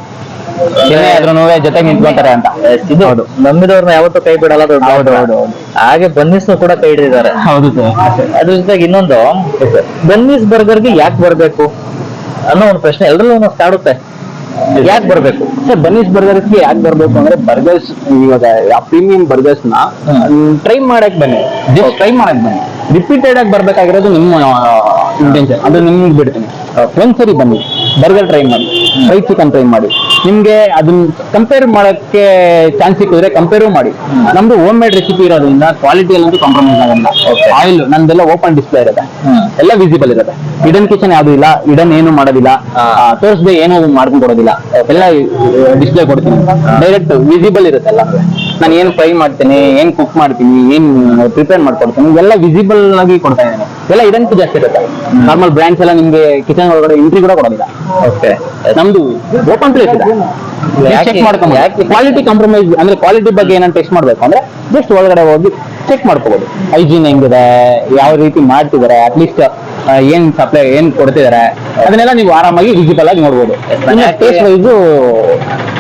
ಏನೇ ಆದ್ರೂ ಜೊತೆಗೆ ನಿಂತ್ಕೊಂತಾರೆ ಅಂತ. ಇದು ಹೌದು. ನಂಬಿದವ್ರನ್ನ ಯಾವತ್ತೂ ಕೈ ಬಿಡಲ್ಲ ದೊಡ್ಡ ಹೌದು, ಹೌದು, ಹೌದು. ಹಾಗೆ ಬನ್ನಿಸ್ನು ಕೂಡ ಕೈ ಹಿಡಿದಿದ್ದಾರೆ. ಹೌದು ಸರ್. ಅದ್ರ ಜೊತೆಗೆ ಇನ್ನೊಂದು ಬನ್ನಿಸ್ ಬರ್ಗರ್ಗೆ ಯಾಕೆ ಬರ್ಬೇಕು ಅನ್ನೋ ಒಂದು ಪ್ರಶ್ನೆ ಎಲ್ಲರಲ್ಲೂ ಒಂದು ಕಾಡುತ್ತೆ. ಯಾಕೆ ಬರ್ಬೇಕು? ಸರ್ ಬನ್ನಿಸ್ ಬರ್ಗರ್ಗೆ ಯಾಕೆ ಬರ್ಬೇಕು ಅಂದ್ರೆ ಬರ್ಗರ್ಸ್ ಇವಾಗ ಆ ಪ್ರೀಮಿಯಂ ಬರ್ಗರ್ಸ್ನ ಟ್ರೈ ಮಾಡಕ್ ಬನ್ನಿ. ಜಸ್ಟ್ ಟ್ರೈ ಮಾಡಕ್ ಬನ್ನಿ. ರಿಪೀಟೆಡ್ ಆಗಿ ಬರ್ಬೇಕಾಗಿರೋದು ನಿಮ್ಮ ಇಂಟೆನ್ಷನ್ ಅದು ನಿಮ್ಗೆ ಬಿಡ್ತೀನಿ. ಒಂದ್ಸರಿ ಬನ್ನಿ. ಬರ್ಗರ್ ಟ್ರೈ ಮಾಡಿ ಫ್ರೈ ಚಿಕನ್ ಟ್ರೈ ಮಾಡಿ. ನಿಮ್ಗೆ ಅದನ್ನ ಕಂಪೇರ್ ಮಾಡೋಕ್ಕೆ ಚಾನ್ಸ್ ಸಿಕ್ಕಿದ್ರೆ ಕಂಪೇರು ಮಾಡಿ. ನಮ್ದು ಹೋಮ್ ಮೇಡ್ ರೆಸಿಪಿ ಇರೋದ್ರಿಂದ ಕ್ವಾಲಿಟಿಯಲ್ಲಂತೂ ಕಾಂಪ್ರಮೈಸ್ ಆಗಲ್ಲ. ಆಯಿಲ್ ನಂದೆಲ್ಲ ಓಪನ್ ಡಿಸ್ಪ್ಲೇ ಇರುತ್ತೆ. ಎಲ್ಲ ವಿಸಿಬಲ್ ಇರುತ್ತೆ. ಇಡನ್ ಕಿಚನ್ ಯಾವ್ದು ಇಲ್ಲ ಇಡನ್ ಏನು ಮಾಡೋದಿಲ್ಲ. ತೋರಿಸ್ದೆ ತೋರಿಸದೆ ಏನು ಮಾಡ್ಕೊಂಡು ಕೊಡೋದಿಲ್ಲ. ಎಲ್ಲ ಡಿಸ್ಪ್ಲೇ ಕೊಡ್ತೀನಿ. ಡೈರೆಕ್ಟ್ ವಿಸಿಬಲ್ ಇರುತ್ತೆ ಎಲ್ಲ. ನಾನು ಏನ್ ಫ್ರೈ ಮಾಡ್ತೀನಿ ಏನ್ ಕುಕ್ ಮಾಡ್ತೀನಿ ಏನ್ ಪ್ರಿಪೇರ್ ಮಾಡ್ಕೊಡ್ತೀನಿ ಎಲ್ಲ ವಿಸಿಬಲ್ ಆಗಿ ಕೊಡ್ತಾ ಇದ್ದೀನಿ. ಎಲ್ಲ ಇದಂತೂ ಜಾಸ್ತಿ ಇರುತ್ತೆ. ನಾರ್ಮಲ್ ಬ್ರ್ಯಾಂಡ್ಸ್ ಎಲ್ಲ ನಿಮ್ಗೆ ಕಿಚನ್ ಒಳಗಡೆ ಎಂಟ್ರಿ ಕೂಡ ಕೊಡೋದಿಲ್ಲ. ಓಕೆ ನಮ್ದು ಓಪನ್ ಪ್ಲೇಸ್ ಇದೆ. ಯಾಕೆ- ಚೆಕ್ ಮಾಡ್ಕೊಂಡು ಯಾಕೆ- ಕ್ವಾಲಿಟಿ ಕಾಂಪ್ರಮೈಸ್ ಅಂದ್ರೆ ಕ್ವಾಲಿಟಿ ಬಗ್ಗೆ ಏನಂತ ಟೆಸ್ಟ್ ಮಾಡ್ಬೇಕು ಅಂದ್ರೆ ಜಸ್ಟ್ ಒಳಗಡೆ ಹೋಗಿ ಚೆಕ್ ಮಾಡ್ಕೋಬಹುದು ಹೈಜೀನ್ ಹೆಂಗಿದೆ ಯಾವ ರೀತಿ ಮಾಡ್ತಿದ್ದಾರೆ ಅಟ್ಲೀಸ್ಟ್ ಏನ್ ಸಪ್ಲೈ ಏನ್ ಕೊಡ್ತಿದ್ದಾರೆ ಅದನ್ನೆಲ್ಲ ನೀವು ಆರಾಮಾಗಿ ವಿಸಿಬಲ್ ಆಗಿ ನೋಡ್ಬೋದು. ಇದು ಟೇಸ್ಟ್ ವೈಸು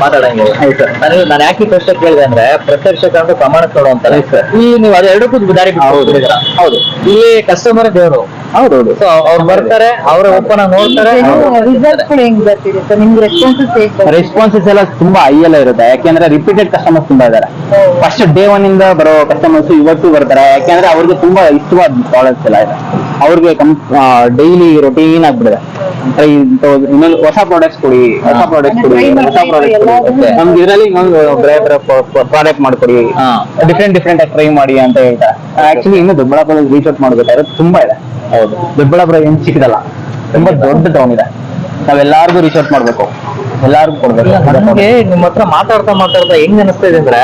ಮಾತಾಡಂಗೆ ಹೌದು ನನಗೆ ನಾನು ಯಾಕೆ ಪ್ರಶ್ನೆ ಕೇಳಿದೆ ಅಂದ್ರೆ ಪ್ರತ್ಯಕ್ಷ ಕಂಡು ಪ್ರಮಾಣ ಕೊಡು ಅಂತಾರೆ ಈ ನೀವು ಅದೆರಡಕ್ಕೂ ದಾರಿ ಬಿಟ್ಟು ಹೌದು. ಇಲ್ಲಿ ಕಸ್ಟಮರ್ ದೇವರು. ಹೌದು ಸೊ ಅವ್ರು ಬರ್ತಾರೆ ಅವರ ಓಪನ್ ಆಗಿ ನೋಡ್ತಾರೆ. ರೆಸ್ಪಾನ್ಸಸ್ ಎಲ್ಲ ತುಂಬಾ ಹೈ ಎಲ್ಲ ಇರುತ್ತೆ. ಯಾಕೆಂದ್ರೆ ರಿಪೀಟೆಡ್ ಕಸ್ಟಮರ್ಸ್ ತುಂಬಾ ಇದ್ದಾರೆ. ಫಸ್ಟ್ ಡೇ ಒನ್ ಇಂದ ಬರೋ ಕಸ್ಟಮರ್ಸ್ ಇವತ್ತು ಬರ್ತಾರೆ. ಯಾಕೆಂದ್ರೆ ಅವ್ರಿಗೆ ತುಂಬಾ ಇಷ್ಟವಾದ ಪ್ರಾಡಕ್ಟ್ಸ್ ಎಲ್ಲ ಇದೆ. ಅವ್ರಿಗೆ ಡೈಲಿ ರೊಟೀನ್ ಆಗ್ಬಿಡಿದೆ ಇನ್ನೊಂದು ಹೊಸ ಪ್ರಾಡಕ್ಟ್ಸ್ ಕೊಡಿ ಹೊಸ ಪ್ರಾಡಕ್ಟ್ಸ್ ಕೊಡಿ ಹೊಸ ಪ್ರಾಡಕ್ಟ್ ಕೊಡಿ ನಮ್ಗೆ ಇದರಲ್ಲಿ ಇನ್ನೊಂದು ಬೇರೆ ಬೇರೆ ಪ್ರಾಡಕ್ಟ್ ಮಾಡ್ಕೊಡಿ. ಡಿಫ್ರೆಂಟ್ ಡಿಫ್ರೆಂಟ್ ಆಗಿ ಟ್ರೈ ಮಾಡಿ ಅಂತ ಹೇಳ್ತಾರೆ. ಆಕ್ಚುಲಿ ಇನ್ನು ದೊಡ್ಡಬಳ್ಳಾಪುರ ರೀಚ್ ಔಟ್ ಮಾಡ್ಬೇಕಾದ್ರೆ ತುಂಬಾ ಇದೆ. ಹೌದು. ದೊಡ್ಡಬಳ್ಳಾಪುರ ಏನ್ ಸಿಕ್ಕಿದಲ್ಲ ತುಂಬಾ ದೊಡ್ಡ ಟೌನ್ ಇದೆ. ನಾವೆಲ್ಲಾರ್ಗು ರೀಚ್ ಔಟ್ ಮಾಡ್ಬೇಕು. ಎಲ್ಲಾರ್ಗು ಕೊಡ್ಬೇಕು. ನನಗೆ ನಿಮ್ಮ ಹತ್ರ ಮಾತಾಡ್ತಾ ಮಾತಾಡ್ತಾ ಹೆಂಗ್ ಅನಿಸ್ತಾ ಇದೆ ಅಂದ್ರೆ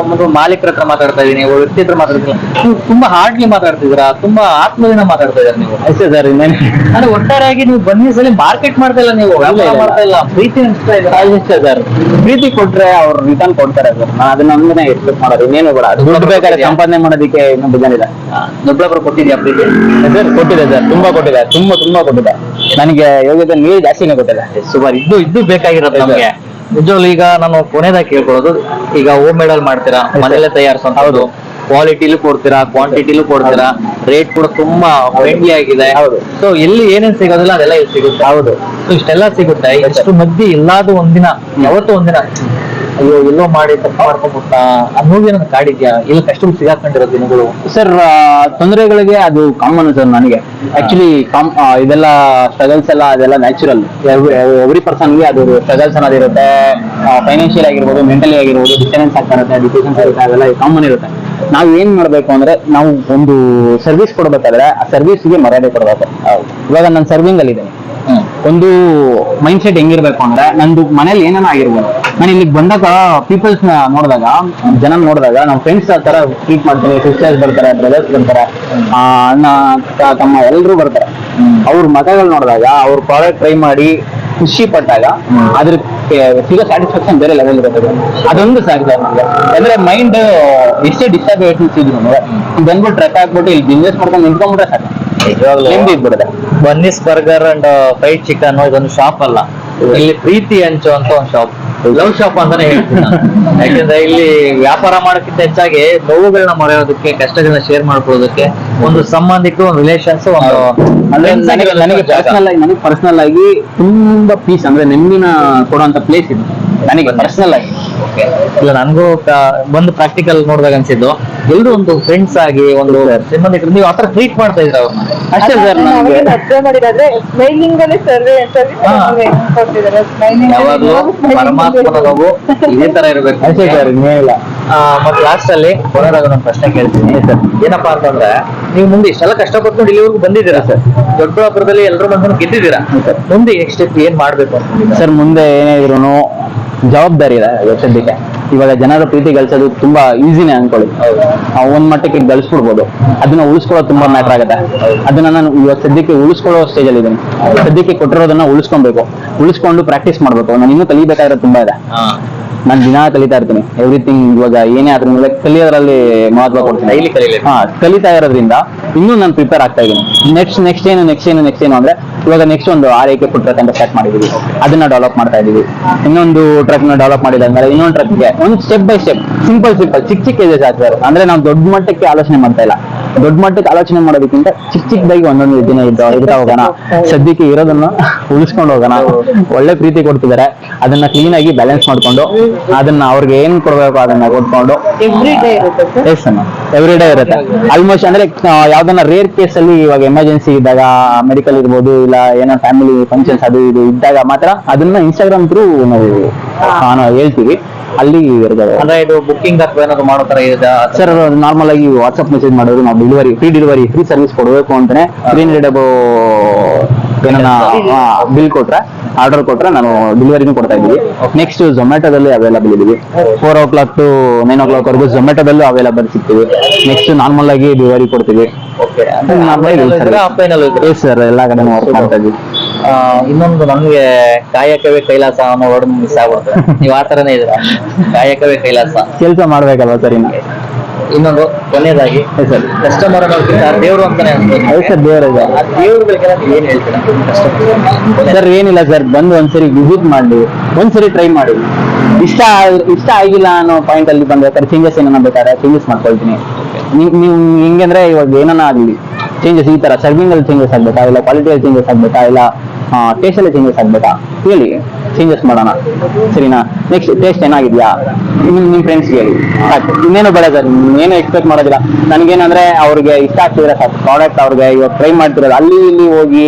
ಒಂದು ಮಾಲೀಕರ ಹತ್ರ ಮಾತಾಡ್ತಾ ಇದೀನಿ ಒಬ್ಬ ವ್ಯಕ್ತಿ ಹತ್ರ ಮಾತಾಡ್ತೀನಿ. ನೀವು ತುಂಬಾ ಹಾರ್ಡ್ಲಿ ಮಾತಾಡ್ತಿದ್ದೀರಾ ತುಂಬಾ ಆತ್ಮದಿಂದ ಮಾತಾಡ್ತಾ ಇದಾರೆ ನೀವು? ಅಷ್ಟೇ ಸರ್ ಇನ್ನೇನು ಅಂದ್ರೆ ಒಟ್ಟಾರೆಯಾಗಿ ನೀವು ಬನ್ನಿ ಸಲ ಮಾರ್ಕೆಟ್ ಮಾಡ್ತಾ ಇಲ್ಲ ನೀವು ವ್ಯಾಪಾರ. ಮಾಡ್ತಾ ಇಲ್ಲ ಪ್ರೀತಿ ಅನಿಸ್ತಾ ಇದೆ. ಅಷ್ಟೇ ಸರ್ ಪ್ರೀತಿ ಕೊಟ್ರೆ ಅವ್ರು ರಿಟರ್ನ್ ಕೊಡ್ತಾರೆ ಸರ್ ನಾನು ಅದನ್ನ ಒಂದನೇ ಎಕ್ಸ್ಪೆಕ್ಟ್ ಮಾಡೋದು ಇನ್ನೇನು ಬೇಡ. ದುಡ್ಡು ಬೇಕಾದ್ರೆ ಸಂಪಾದನೆ ಮಾಡೋದಕ್ಕೆ ಇನ್ನೊಂದು ಜನ ಇಲ್ಲ ದೊಡ್ಡ ಕೊಟ್ಟಿದ್ಯಾ ಪ್ರೀತಿ? ಸರ್ ಕೊಟ್ಟಿದೆ ಸರ್ ತುಂಬಾ ಕೊಟ್ಟಿದೆ. ತುಂಬಾ ತುಂಬಾ ಕೊಟ್ಟಿದೆ. ನನಗೆ ಯೋಗ್ಯತೆ ನೀರು ಜಾಸ್ತಿನೇ ಕೊಟ್ಟಿದೆ ಸುಮಾರ್ ಇದ್ದು ಇದ್ದು ಬೇಕಾಗಿರೋದು ನಮಗೆ. ನಿಜವಾಗ್ಲು ಈಗ ನಾನು ಕೊನೆದಾಗಿ ಕೇಳ್ಕೊಳ್ಳೋದು ಈಗ ಹೋಮ್ ಮೇಡ್ ಅಲ್ಲಿ ಮಾಡ್ತೀರಾ ಮನೆಯಲ್ಲೇ ತಯಾರಿಸೋದು ಕ್ವಾಲಿಟಿಲೂ ಕೊಡ್ತೀರಾ? ಕ್ವಾಂಟಿಟಿಲೂ ಕೊಡ್ತೀರಾ? ರೇಟ್ ಕೂಡ ತುಂಬಾ ಫ್ರೆಂಡ್ಲಿ ಆಗಿದೆ. ಹೌದು. ಸೊ ಎಲ್ಲಿ ಏನೇನ್ ಸಿಗೋದಿಲ್ಲ ಅದೆಲ್ಲ ಇಲ್ಲಿ ಸಿಗುತ್ತೆ. ಹೌದು. ಸೊ ಇಷ್ಟೆಲ್ಲ ಸಿಗುತ್ತೆ. ಎಷ್ಟು ಮಧ್ಯೆ ಎಲ್ಲಾದ್ರೂ ಒಂದಿನ ಯಾವತ್ತೂ ಒಂದಿನ ಅಯ್ಯೋ ಎಲ್ಲೋ ಮಾಡಿ ತಪ್ಪು ಮಾಡ್ಕೊಂಡ್ಬಿಟ್ಟ. ಆ ನೋವು ಏನನ್ನ ಕಾಡಿದ್ಯಾ ಇಲ್ಲಿ ಕಷ್ಟ ಸಿಗಾಕೊಂಡಿರೋ ದಿನಗಳು? ಸರ್ ತೊಂದರೆಗಳಿಗೆ ಅದು ಕಾಮನ್ ಸರ್ ನನಗೆ. ಆಕ್ಚುಲಿ ಕಾಮ್ ಇದೆಲ್ಲ ಸ್ಟ್ರಗಲ್ಸ್ ಎಲ್ಲ ಅದೆಲ್ಲ ನ್ಯಾಚುರಲ್ ಎವ್ರಿ ಪರ್ಸನ್ಗೆ ಅದು ಸ್ಟ್ರಗಲ್ಸ್ ಅನ್ನೋದಿರುತ್ತೆ ಫೈನಾನ್ಷಿಯಲ್ ಆಗಿರ್ಬೋದು ಮೆಂಟಲಿ ಆಗಿರ್ಬೋದು ಡಿಸ್ಟೆನ್ಸ್ ಆಗ್ತಾ ಇರುತ್ತೆ ಇರುತ್ತೆ ಅದೆಲ್ಲ ಕಾಮನ್ ಇರುತ್ತೆ. ನಾವು ಏನ್ ಮಾಡ್ಬೇಕು ಅಂದ್ರೆ ನಾವು ಒಂದು ಸರ್ವಿಸ್ ಕೊಡ್ಬೇಕಾದ್ರೆ ಆ ಸರ್ವಿಸ್ಗೆ ಮರ್ಯಾದೆ ಕೊಡ್ಬೇಕು. ಇವಾಗ ನಾನು ಸರ್ವಿಂಗ್ ಅಲ್ಲಿ ಇದ್ದೀನಿ. ಒಂದು ಮೈಂಡ್ ಸೆಟ್ ಹೆಂಗಿರ್ಬೇಕು ಅಂದ್ರೆ ನಂದು ಮನೇಲಿ ಏನೇನೋ ಆಗಿರ್ಬೋದು. ನಾನು ಇಲ್ಲಿಗೆ ಬಂದಾಗ ಪೀಪಲ್ಸ್ನ ನೋಡಿದಾಗ ಜನ ನೋಡಿದಾಗ ನಮ್ಮ ಫ್ರೆಂಡ್ಸ್ ಆ ತರ ಟ್ರೀಟ್ ಮಾಡ್ತಾರೆ ಸಿಸ್ಟರ್ಸ್ ಬರ್ತಾರೆ ಬ್ರದರ್ಸ್ ಬರ್ತಾರೆ ಆ, ಅಣ್ಣ ತಮ್ಮ ಎಲ್ಲರೂ ಬರ್ತಾರೆ. ಅವ್ರ ಮತಗಳು ನೋಡಿದಾಗ ಅವ್ರ ಪ್ರಾಡಕ್ಟ್ ಟ್ರೈ ಮಾಡಿ ಖುಷಿ ಪಟ್ಟಾಗ ಅದ್ರ ಸಿಗೋ ಸ್ಯಾಟಿಸ್ಫ್ಯಾಕ್ಷನ್ ಬೇರೆ ಲೆವೆಲ್ ಇರುತ್ತೆ. ಅದೊಂದು ಸಾಕು ಅಂದ್ರೆ ಮೈಂಡ್ ಎಷ್ಟೇ ಡಿಸ್ಟರ್ಬೇಷನ್ಸ್ ಇದ್ರು ಬಂದ್ಬಿಟ್ಟು ಟ್ರಕ್ ಹಾಕ್ಬಿಟ್ಟು ಇಲ್ಲಿ ಬಿಸ್ನೆಸ್ ಮಾಡ್ಕೊಂಡು ನಿಂತ್ಕೊಂಡ್ಬಿಟ್ರೆ ಸಾಕು. ನೆಮ್ಮದಿ ಇದ್ಬಿಡುತ್ತೆ. Bunnies burger and fried chicken ಇದೊಂದು ಶಾಪ್ ಅಲ್ಲ. ಇಲ್ಲಿ ಪ್ರೀತಿ ಹಂಚು ಅಂತ ಒಂದು ಶಾಪ್ ಲವ್ ಶಾಪ್ ಅಂತಾನೆ ಹೇಳ್ತೀನಿ ಯಾಕಂದ್ರೆ ಇಲ್ಲಿ ವ್ಯಾಪಾರ ಮಾಡೋಕ್ಕಿಂತ ಹೆಚ್ಚಾಗಿ ನೋವುಗಳನ್ನ ಮರೆಯೋದಕ್ಕೆ ಕಷ್ಟಗಳನ್ನ ಶೇರ್ ಮಾಡ್ಕೊಳ್ಳೋದಕ್ಕೆ ಒಂದು ಸಂಬಂಧಿಕ ಒಂದು ರಿಲೇಷನ್ಸ್ ಒಂದು ಅಂದ್ರೆ ನನಗೆ. ಪರ್ಸನಲ್ ಆಗಿ ನನಗೆ ಪರ್ಸನಲ್ ಆಗಿ ತುಂಬಾ ಪೀಸ್ ಅಂದ್ರೆ ನೆಮ್ಮದಿನ ಕೊಡುವಂತ ಪ್ಲೇಸ್ ಇದು. ನನಗೆ ಪರ್ಸನಲ್ ಆಗಿ. ಇಲ್ಲ ನನಗೂ ಬಂದು ಪ್ರಾಕ್ಟಿಕಲ್ ನೋಡಿದಾಗ ಅನ್ಸಿದ್ದು. ಎಲ್ರು ಒಂದು ಫ್ರೆಂಡ್ಸ್ ಆಗಿ ಒಂದು ಸಂಬಂಧಿಕರು ನೀವು ಆತರ ಟ್ರೀಟ್ ಮಾಡ್ತಾ ಇದ್ರ ಅವ್ರನ್ನ? ಅಷ್ಟೇ ಸರ್ ಅಬ್ಸರ್ವ್ ಮಾಡಿದ್ರೆ ಸ್ಮೈಲಿಂಗ್ ಅಲ್ಲಿ ಸರ್ವೆ ಯಾವಾಗ್ಲೂ ಪರಮಾತ್ಮನ ನಾವು ಇದೇ ತರ ಇರಬೇಕು. ಅಷ್ಟೇ ಸರ್ ಇನ್ನೇನಿಲ್ಲ ಮತ್ತೆ ಲಾಸ್ಟ್ ಅಲ್ಲಿ ಕೊನೆದಾಗ ಒಂದು ಪ್ರಶ್ನೆ ಕೇಳ್ತೀನಿ. ಸರ್. ಏನಪ್ಪಾ ಅಂತಂದ್ರೆ ನೀವು ಮುಂದೆ ಇಷ್ಟೆಲ್ಲ ಕಷ್ಟಪಟ್ಟು ಇಲ್ಲಿವರೆಗೂ ಬಂದಿದ್ದೀರಾ ಸರ್? ದೊಡ್ಡಬಳ್ಳಾಪುರದಲ್ಲಿ ಎಲ್ಲರೂ ಬಂದು ಗೆದ್ದಿದ್ದೀರಾ? ಮುಂದೆ ನೆಕ್ಸ್ಟ್ ಸ್ಟೆಪ್ ಏನ್ ಮಾಡ್ಬೇಕು ಅಂತ ಸರ್ ಮುಂದೆ ಏನೇ ಇದ್ರು ಜವಾಬ್ದಾರಿ ಇದೆ ಸದ್ಯಕ್ಕೆ ಇವಾಗ ಜನರ ಪ್ರೀತಿ ಗಳಿಸೋದು ತುಂಬಾ ಈಸಿನೇ ಅನ್ಕೊಳ್ಳಿ. ಒಂದ್ ಮಟ್ಟಕ್ಕೆ ಗಳಿಸ್ಬಿಡ್ಬೋದು ಅದನ್ನ ಉಳಿಸ್ಕೊಳ್ಳೋದು ತುಂಬಾ ಮ್ಯಾಟರ್ ಆಗುತ್ತೆ. ಅದನ್ನ ನಾನು ಇವಾಗ ಸದ್ಯಕ್ಕೆ ಉಳಿಸ್ಕೊಳ್ಳೋ ಸ್ಟೇಜ್ ಅಲ್ಲಿ ಇದ್ದೀನಿ ಸದ್ಯಕ್ಕೆ ಕೊಟ್ಟಿರೋದನ್ನ ಉಳಿಸ್ಕೊಬೇಕು. ಉಳಿಸ್ಕೊಂಡು ಪ್ರಾಕ್ಟೀಸ್ ಮಾಡ್ಬೇಕು. ನಾನು ಇನ್ನೂ ಕಲಿಬೇಕಾದ್ರೆ ತುಂಬಾ ಇದೆ. ನಾನು ದಿನ ಕಲಿತಾ ಇರ್ತೀನಿ. ಎವ್ರಿಥಿಂಗ್ ಇವಾಗ ಏನೇ ಅದ್ರ ಮೇಲೆ ಕಲಿಯೋದ್ರಲ್ಲಿ ಮಹತ್ವ ಕೊಡ್ತೀನಿ. ಡೈಲಿ. ಹಾ ಕಲಿತಾ ಇರೋದ್ರಿಂದ ಇನ್ನೂ ನಾನು ಪ್ರಿಪೇರ್ ಆಗ್ತಾ ಇದ್ದೀನಿ. ನೆಕ್ಸ್ಟ್ ನೆಕ್ಸ್ಟ್ ಏನು ನೆಕ್ಸ್ಟ್ ಏನು ನೆಕ್ಸ್ಟ್ ಏನು ಅಂದ್ರೆ ಇವಾಗ ನೆಕ್ಸ್ಟ್ ಒಂದು ಆರೈಕೆ ಫುಡ್ ಟ್ರಕ್ ಅಂತ ಸ್ಟಾರ್ಟ್ ಮಾಡಿದೀವಿ ಅದನ್ನ ಡೆವಲಪ್ ಮಾಡ್ತಾ ಇದೀವಿ ಇನ್ನೊಂದು ಟ್ರಕ್ನ ಡೆವಲಪ್ ಅಂದ್ರೆ ಇನ್ನೊಂದು ಟ್ರಕ್ಗೆ ಒಂದು step by step simple simple ಚಿಕ್ಕ ಚಿಕ್ಕ ಏಜಸ್ ಸರ್ ಅಂದ್ರೆ ನಾವು ದೊಡ್ಡ ಮಟ್ಟಕ್ಕೆ ಆಲೋಚನೆ ಮಾಡ್ತಾ ಇಲ್ಲ. ದೊಡ್ಡ ಮಟ್ಟಕ್ಕೆ ಆಲೋಚನೆ ಮಾಡೋದಕ್ಕಿಂತ ಚಿಕ್ಕ ಚಿಕ್ಕದಾಗಿ ಒಂದೊಂದು ದಿನ ಇದ್ದ ಇರ್ತಾ ಹೋಗೋಣ. ಸದ್ಯಕ್ಕೆ ಇರೋದನ್ನ ಉಳಿಸ್ಕೊಂಡು ಹೋಗೋಣ. ಒಳ್ಳೆ ಪ್ರೀತಿ ಕೊಡ್ತಿದ್ದಾರೆ ಅದನ್ನ ಕ್ಲೀನ್ ಆಗಿ ಬ್ಯಾಲೆನ್ಸ್ ಮಾಡ್ಕೊಂಡು ಅದನ್ನ ಅವ್ರಿಗೆ ಏನ್ ಕೊಡ್ಬೇಕು ಅದನ್ನ ಕೊಟ್ಕೊಂಡು ಎವ್ರಿ ಡೇ ಇರುತ್ತೆ ಆಲ್ಮೋಸ್ಟ್ ಅಂದ್ರೆ ಯಾವ್ದನ್ನ ರೇರ್ ಕೇಸ್ ಅಲ್ಲಿ ಇವಾಗ ಎಮರ್ಜೆನ್ಸಿ ಇದ್ದಾಗ ಮೆಡಿಕಲ್ ಇರ್ಬೋದು ಇಲ್ಲ ಏನೋ ಫ್ಯಾಮಿಲಿ ಫಂಕ್ಷನ್ಸ್ ಅದು ಇದು ಇದ್ದಾಗ ಮಾತ್ರ ಅದನ್ನ ಇನ್ಸ್ಟಾಗ್ರಾಮ್ ಥ್ರೂ ನಾವು ಹೇಳ್ತೀವಿ. ಅಲ್ಲಿ ಇರ್ತದೆ ಅಂದ್ರೆ ಇದು ಬುಕ್ಕಿಂಗ್ ಅಥವಾ ಏನಾದ್ರು ಮಾಡೋ ತರ ಇದೆ ಸರ್ ನಾರ್ಮಲ್ ಆಗಿ ವಾಟ್ಸ್ಆಪ್ ಮೆಸೇಜ್ ಮಾಡೋದು ನಾವು delivery free delivery free service ಕೊಡಬೇಕು ಅಂತಾನೆ ಫ್ರೀ ನೀಡಬೋ ಏನನ್ನ ಬಿಲ್ ಕೊಟ್ರೆ ಆರ್ಡರ್ ಕೊಟ್ರೆ ನಾನು ಡೆಲಿವರಿನೂ ಕೊಡ್ತಾ ಇದ್ದೀವಿ. ನೆಕ್ಸ್ಟ್ ಝೊಮ್ಯಾಟೋದಲ್ಲಿ ಅವೈಲಬಲ್ ಇದೀವಿ four o'clock to nine o'clock ವರೆಗೂ ಝೊಮ್ಯಾಟೋದಲ್ಲೂ ಅವೈಲಬಲ್ ಸಿಗ್ತೀವಿ. ನೆಕ್ಸ್ಟ್ ನಾರ್ಮಲ್ ಆಗಿ ಡೆಲಿವರಿ ಕೊಡ್ತೀವಿ. ಸರ್ ಎಲ್ಲ ಕಡೆ ವರ್ಕ್ ಮಾಡ್ತಾ ಇದ್ದೀವಿ. ಇನ್ನೊಂದು ನಮ್ಗೆ ಕಾಯಕವೇ ಕೈಲಾಸ ಅನ್ನೋ ವರ್ಡ್ ಮಿಸ್ ಆಗ್ಬಿಡುತ್ತೆ. ನೀವು ಆ ತರನೇ ಇದ್ರ ಕಾಯಕವೇ ಕೈಲಾಸ. ಕೆಲಸ ಮಾಡ್ಬೇಕಲ್ವಾ ಸರ್ ಇನ್ನು? ಇನ್ನೊಂದು ಕೊನೆಯದಾಗಿ ಸರ್ ಕಸ್ಟಮರ್ ಅನ್ನೋದಕ್ಕಿಂತ ದೇವ್ರು ಅಂತಾನೆ ಅನ್ಬೋದು ಸರ್ ದೇವರ ಆ ದೇವ್ರುಗಳಿಗೆಲ್ಲ ನೀವು ಏನ್ ಹೇಳ್ತೀರಾ? ಕಸ್ಟಮರ್ ಸರ್ ಏನಿಲ್ಲ ಸರ್ ಬಂದು ಒಂದ್ಸರಿ ವಿಸಿಟ್ ಮಾಡಿ ಒಂದ್ಸರಿ ಟ್ರೈ ಮಾಡಿ. ಇಷ್ಟ ಇಷ್ಟ ಆಗಿಲ್ಲ ಅನ್ನೋ ಪಾಯಿಂಟ್ ಅಲ್ಲಿ ಬಂದ್ರೆ ಚೇಂಜಸ್ ಏನಾನ ಬೇಕಾದ್ರೆ ಚೇಂಜಸ್ ಮಾಡ್ಕೊಳ್ತೀನಿ. ನೀವು ಹೆಂಗಂದ್ರೆ ಇವಾಗ ಏನನ್ನ ಆಗ್ಲಿ. ಚೇಂಜಸ್ ಈ ತರ ಸರ್ವಿಂಗ್ ಅಲ್ಲಿ ಚೇಂಜಸ್ ಆಗ್ಬೇಕಾ? ಇಲ್ಲ ಕ್ವಾಲಿಟಿಯಲ್ಲಿ ಚೇಂಜಸ್ ಆಗ್ಬೇಕಾ? ಇಲ್ಲ ಟೇಸ್ಟ್ ಅಲ್ಲಿ ಚೇಂಜಸ್ ಆಗ್ಬೇಕಾ? ಹೇಳಿ ಚೇಂಜಸ್ ಮಾಡೋಣ. ಸರಿನಾ? ನೆಕ್ಸ್ಟ್ ಟೇಸ್ಟ್ ಏನಾಗಿದ್ಯಾ? ನಿಮ್ ನಿಮ್ ಫ್ರೆಂಡ್ಸ್ ಹೇಳಿ ಇನ್ನೇನು ಬೇಡ ಸರ್ ಏನು ಎಕ್ಸ್ಪೆಕ್ಟ್ ಮಾಡೋದಿಲ್ಲ. ನನಗೇನಂದ್ರೆ, ಅವ್ರಿಗೆ ಇಷ್ಟ ಆಗ್ತಿದ್ರೆ ಸಾಕು. ಪ್ರಾಡಕ್ಟ್ ಅವ್ರಿಗೆ ಇವಾಗ ಟ್ರೈ ಮಾಡ್ತಿರೋದು. ಅಲ್ಲಿ ಇಲ್ಲಿ ಹೋಗಿ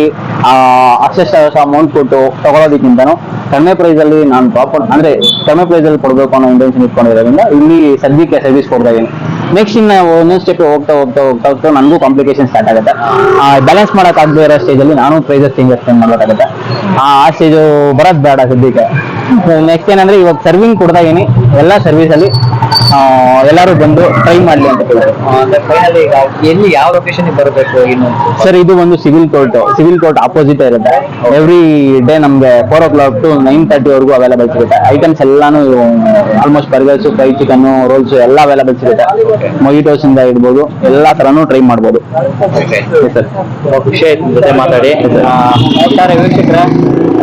ಅಷ್ಟಷ್ಟು ಅಮೌಂಟ್ ಕೊಟ್ಟು ತಗೊಳೋದಕ್ಕಿಂತನೂ ಕಡಿಮೆ ಪ್ರೈಸ್ ಅಲ್ಲಿ ನಾನು ಪ್ರಾಪರ್ ಅಂದ್ರೆ ಕಡಿಮೆ ಪ್ರೈಸ್ ಅಲ್ಲಿ ಕೊಡಬೇಕು ಅನ್ನೋ ಇಂಟೆನ್ಷನ್ ಇಟ್ಕೊಂಡಿರೋದ್ರಿಂದ ಇಲ್ಲಿ ಸದ್ಯಕ್ಕೆ ಸರ್ವಿಸ್ ಕೊಡ್ತಾ ಇದ್ದೀನಿ. ನೆಕ್ಸ್ಟ್ ಇನ್ನ ಒಂದೊಂದು ಸ್ಟೆಪ್ ಹೋಗ್ತಾ ಹೋಗ್ತಾ ಹೋಗ್ತಾ ಹೋಗ್ತಾ ನನಗೂ ಕಾಂಪ್ಲಿಕೇಶನ್ ಸ್ಟಾರ್ಟ್ ಆಗುತ್ತೆ. ಬ್ಯಾಲೆನ್ಸ್ ಮಾಡಕ್ ಆಗದೆ ಇರೋ ಸ್ಟೇಜ್ ಅಲ್ಲಿ ನಾನು ಪ್ರೈಸಸ್ ಚೇಂಜಸ್ ಮಾಡಬೇಕಾಗುತ್ತೆ. ಆ ಸ್ಟೇಜು ಬರೋದ್ ಬೇಡ ಸದ್ಯಕ್ಕೆ. ನೆಕ್ಸ್ಟ್ ಏನಂದ್ರೆ ಇವಾಗ ಸರ್ವಿಂಗ್ ಕೊಡ್ತಾ ಎಲ್ಲ ಸರ್ವಿಸ್ ಅಲ್ಲಿ ಆ, ಎಲ್ಲರೂ ಬಂದು ಟ್ರೈ ಮಾಡಲಿ ಅಂತ ಫೈನಲಿ ಈಗ ಎಲ್ಲಿ ಯಾವ ಲೊಕೇಶನ್ ಬರಬೇಕು ಇನ್ನು ಸರ್ ಇದು ಒಂದು civil court civil court opposite ಇರುತ್ತೆ. ಎವ್ರಿ ಡೇ ನಮ್ಗೆ four o'clock to nine thirty ವರೆಗೂ ಅವೈಲೇಬಲ್ ಸಿಗುತ್ತೆ. ಐಟಮ್ಸ್ ಎಲ್ಲಾನು almost burgers fry chicken rolls ಎಲ್ಲ ಅವೈಲಬಲ್ ಸಿಗುತ್ತೆ. ಮೊಯಿಟೋಸ್ ಇಂದ ಇಡ್ಬೋದು ಎಲ್ಲಾ ತರನು ಟ್ರೈ ಮಾಡ್ಬೋದು. ಖುಷಿ ಆಯ್ತು ಜೊತೆ ಮಾತಾಡಿ. ಒಟ್ಟಾರೆ ವೀಕ್ಷಕರ.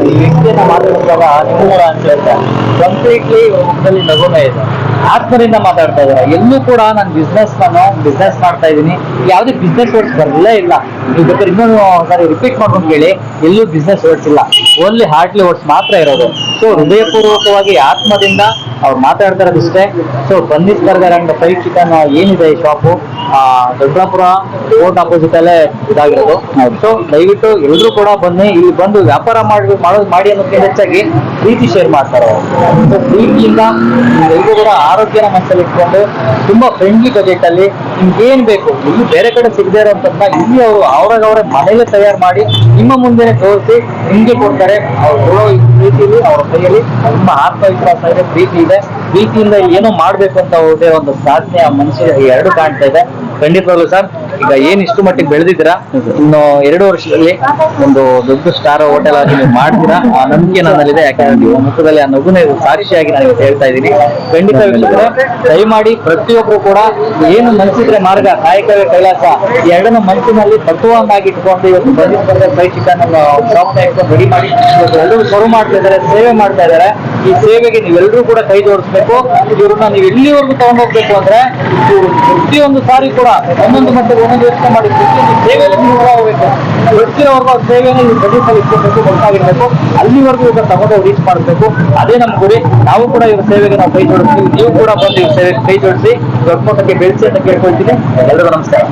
ಈ ವ್ಯಕ್ತಿಯನ್ನ ನಿಮ್ಮೂರ ಅಂತ ಹೇಳ್ತಾರೆ. ಕಂಪ್ಲೀಟ್ಲಿ ಮುಖದಲ್ಲಿ ನಗುನೇ ಇದೆ ಆತ್ಮದಿಂದ ಮಾತಾಡ್ತಾ ಇದ್ದಾರೆ. ಎಲ್ಲೂ ಕೂಡ ನಾನು ಬಿಸ್ನೆಸ್ ನಾನು ಬಿಸ್ನೆಸ್ ಮಾಡ್ತಾ ಇದ್ದೀನಿ. ಯಾವುದೇ ಬಿಸ್ನೆಸ್ ವರ್ಡ್ಸ್ ಬರಲೇ ಇಲ್ಲ. ನೀವು ಬೇಕಾದ್ರೆ ಇನ್ನೊಂದು ಸಾರಿ ರಿಪೀಟ್ ಮಾಡ್ಕೊಂಡು ಹೇಳಿ ಎಲ್ಲೂ ಬಿಸ್ನೆಸ್ ವರ್ಡ್ಸ್ ಇಲ್ಲ. ಓನ್ಲಿ ಹಾರ್ಟ್ಲಿ ವರ್ಡ್ಸ್ ಮಾತ್ರ ಇರೋದು. ಸೊ ಹೃದಯಪೂರ್ವಕವಾಗಿ ಆತ್ಮದಿಂದ ಅವ್ರು ಮಾತಾಡ್ತಾ ಇರೋದಿಷ್ಟೇ. So burger and fry chicken ಏನಿದೆ ಈ ಶಾಪು ದೊಡ್ಡಪುರ ಕೋರ್ಟ್ ಆಪೋಸಿಟ್ ಅಲ್ಲೇ ಇದಾಗಿರೋದು. ಸೊ ದಯವಿಟ್ಟು ಎಲ್ಲರೂ ಕೂಡ ಬನ್ನಿ ಇಲ್ಲಿ ಬಂದು ವ್ಯಾಪಾರ ಮಾಡಿ ಮಾಡೋದು ಮಾಡಿ ಅನ್ನೋದಕ್ಕೆ ಹೆಚ್ಚಾಗಿ ಪ್ರೀತಿ ಶೇರ್ ಮಾಡ್ತಾರೆ ಅವರು. ಸೊ ಪ್ರೀತಿಯಿಂದ ಎಲ್ಲರೂ ಕೂಡ ಆರೋಗ್ಯನ ಮನಸ್ಸಲ್ಲಿ ಇಟ್ಕೊಂಡು ತುಂಬಾ ಫ್ರೆಂಡ್ಲಿ ಬಜೆಟ್ ಅಲ್ಲಿ ನಿಮ್ಗೆ ಏನ್ ಬೇಕು ಇಲ್ಲಿ ಬೇರೆ ಕಡೆ ಸಿಗದೇ ಇರೋಂಥದ್ದನ್ನ ಇಲ್ಲಿ ಅವರು ಅವ್ರಾಗ ಮನೆಯಲ್ಲಿ ಮನೇಲೆ ತಯಾರು ಮಾಡಿ ನಿಮ್ಮ ಮುಂದೆನೆ ತೋರಿಸಿ ನಿಮ್ಗೆ ಕೊಡ್ತಾರೆ. ಅವ್ರು ಪ್ರೀತಿಯಲ್ಲಿ ಅವರ ಅವ್ರ ಕೈಯಲ್ಲಿ ತುಂಬಾ ಆತ್ಮವಿಶ್ವಾಸ ಇದೆ ಪ್ರೀತಿ ಇದೆ. ಪ್ರೀತಿಯಿಂದ ಏನೋ ಮಾಡ್ಬೇಕು ಅಂತ ಹೋದ್ರೆ ಒಂದು ಸಾಧನೆ ಆ ಎರಡು ಕಾಣ್ತಾ ಇದೆ. ಖಂಡಿತವಾಗ್ಲು ಸರ್, ಈಗ ಏನ್ ಇಷ್ಟು ಮಟ್ಟಿಗೆ ಬೆಳೆದಿದ್ದೀರಾ? ಇನ್ನು ಎರಡು ವರ್ಷದಲ್ಲಿ ಒಂದು ದೊಡ್ಡ ಸ್ಟಾರ್ ಹೋಟೆಲ್ ಆಗಿ ನೀವು ಮಾಡ್ತೀರಾ? ಆ ನಂಬಿಕೆ ನನ್ನಲ್ಲಿದೆ, ಯಾಕಂದ್ರೆ ನೀವು ಮುಖದಲ್ಲಿ ಆ ನಗುನೇ ಸಾಕ್ಷಿಯಾಗಿ ನಾನು ಹೇಳ್ತಾ ಇದ್ದೀನಿ. ಖಂಡಿತ ದಯಮಾಡಿ ಪ್ರತಿಯೊಬ್ರು ಕೂಡ ಏನು ಮನಸ್ಸಿದ್ರೆ ಮಾರ್ಗ, ಕಾಯಕವೇ ಕೈಲಾಸ. ಎರಡನ್ನ ಮನಸ್ಸಿನಲ್ಲಿ ತತ್ವವನ್ನಾಗಿ ಇಟ್ಕೊಂಡು ಇವತ್ತು ಬಂದಿದ್ದ ಫ್ರೈ ಚಿಕನ್ ಶಾಪ್ ರೆಡಿ ಮಾಡಿ. ಎಲ್ಲರೂ ಸರ್ವ್ ಮಾಡ್ತಾ ಇದ್ದಾರೆ, ಸೇವೆ ಮಾಡ್ತಾ ಇದ್ದಾರೆ. ಈ ಸೇವೆಗೆ ನೀವೆಲ್ಲರೂ ಕೂಡ ಕೈ ಜೋಡಿಸ್ಬೇಕು. ಇವರನ್ನ ನೀವು ಎಲ್ಲಿವರೆಗೂ ತಗೊಂಡೋಗ್ಬೇಕು ಅಂದ್ರೆ ಇವರು ಪ್ರತಿಯೊಂದು ಸಾರಿ ಕೂಡ ಒಂದೊಂದು ಮಟ್ಟಿಗೆ ಒಂದೊಂದು ಯೋಚನೆ ಮಾಡಿ ಪ್ರತಿಯೊಂದು ಸೇವೆಯಲ್ಲಿ ನೀವು ಹೋಗ್ಬೇಕು ಪ್ರತಿಯವರೆಗೂ ಆ ಸೇವೆಯನ್ನು ನೀವು ಪ್ರದೇಶದಲ್ಲಿ ಇಟ್ಕೋಬೇಕು ಗೊತ್ತಾಗಿರ್ಬೇಕು. ಅಲ್ಲಿವರೆಗೂ ಇವಾಗ ತಗೊಂಡು ರೀಚ್ ಮಾಡಬೇಕು ಅದೇ ನಮ್ಮ ಗುರಿ. ನಾವು ಕೂಡ ಇವರ ಸೇವೆಗೆ ನಾವು ಕೈ ಜೋಡಿಸ್ತೀವಿ. ನೀವು ಕೂಡ ಬಂದು ಇವ್ರ ಸೇವೆಗೆ ಕೈ ಜೋಡಿಸಿ ದೊಡ್ಡ ಮಟ್ಟಕ್ಕೆ ಬೆಳೆಸಿ ಅಂತ ಕೇಳ್ಕೊಳ್ತೀನಿ. ಎಲ್ಲರಿಗೂ ನಮಸ್ಕಾರ.